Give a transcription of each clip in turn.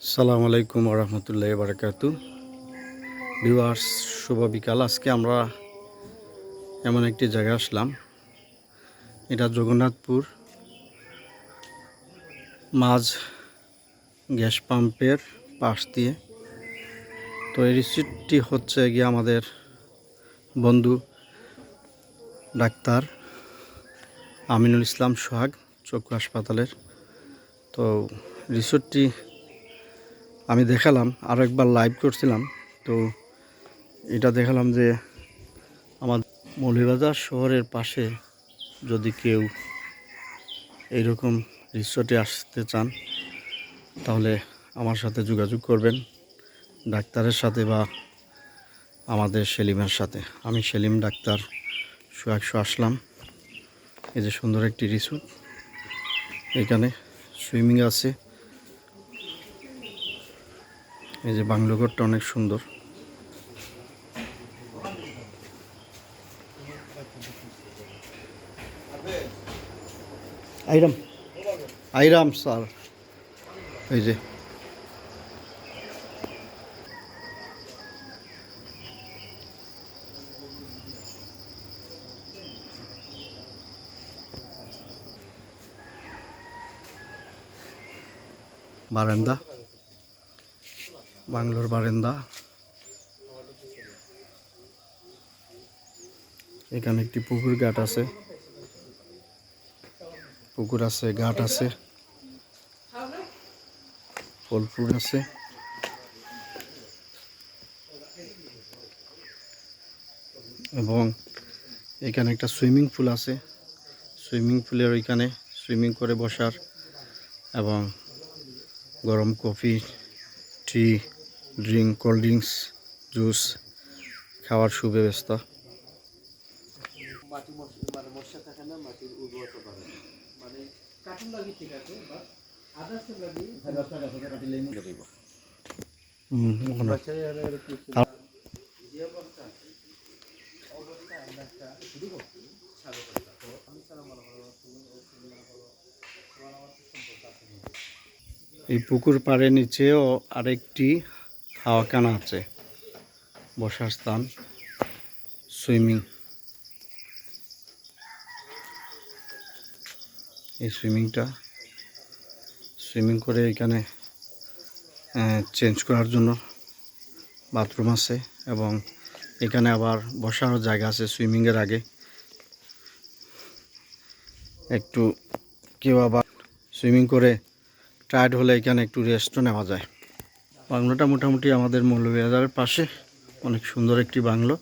সালাম আলাইকুম রহমতুল্লাহ বারাকাতু ভিউয়ার্স, শুভ বিকাল। আজকে আমরা এমন একটি জায়গায় আসলাম। এটা জগন্নাথপুর মাঝ গ্যাস পাম্পের পাশ দিয়ে। তো এই রিসিপ্টটি হচ্ছে গিয়ে আমাদের বন্ধু ডাক্তার আমিনুল ইসলাম সোহাগ, চক্ষু হাসপাতালের। তো রিসোর্টটি আমি দেখালাম, আর একবার লাইভ করছিলাম, তো এটা দেখালাম যে আমার মৌলিবাজার শহরের পাশে যদি কেউ এইরকম রিসোর্টে আসতে চান, তাহলে আমার সাথে যোগাযোগ করবেন, ডাক্তারের সাথে বা আমাদের সেলিমের সাথে। আমি সেলিম, ডাক্তার একশো আসলাম। এই যে সুন্দর একটি রিসোর্ট এখানে সুইমিং আছে। এই যে বাংলো ঘরটা অনেক সুন্দর। আইরাম। আইরাম স্যার। এই যে। বারান্দা। বাংলোর বারান্দা। এখানে একটি পুকুর ঘাট আছে। পুকুর আছে, ঘাট আছে। ফলফুল আছে। এবং এখানে একটা সুইমিং পুল আছে। সুইমিং পুলের ওইখানে সুইমিং করে বসার এবং গরম coffee tea drink cold drinks juice খাওয়ার সুব্যবস্থা। মানে মানে। এই পুকুর পাড়ের নিচেও আরেকটি হাওয়াখানা আছে। বসার স্থান সুইমিং। এই সুইমিংটা সুইমিং করে এখানে চেঞ্জ করার জন্য বাথরুম আছে এবং এখানে আবার বসারও জায়গা আছে সুইমিংয়ের আগে। একটু কেউ আবার সুইমিং করে টায়ার্ড হলে এখানে একটু রেস্টও নেওয়া যায়। বাংলোটা মোটামুটি আমাদের মৌলভীবাজারের পাশে। অনেক সুন্দর একটি বাংলো।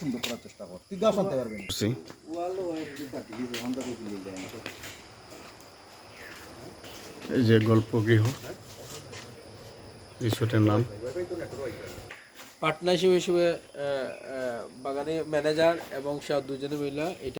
সুন্দর ওটারে করার চেষ্টা কর। তুই গাছ আনতে পারবি এই যে গল্প গৃহ রিসোর্টের নাম। পার্টনারশিপ হিসেবে বাগানে ম্যানেজার এবং সে দুজনে মিলে এটা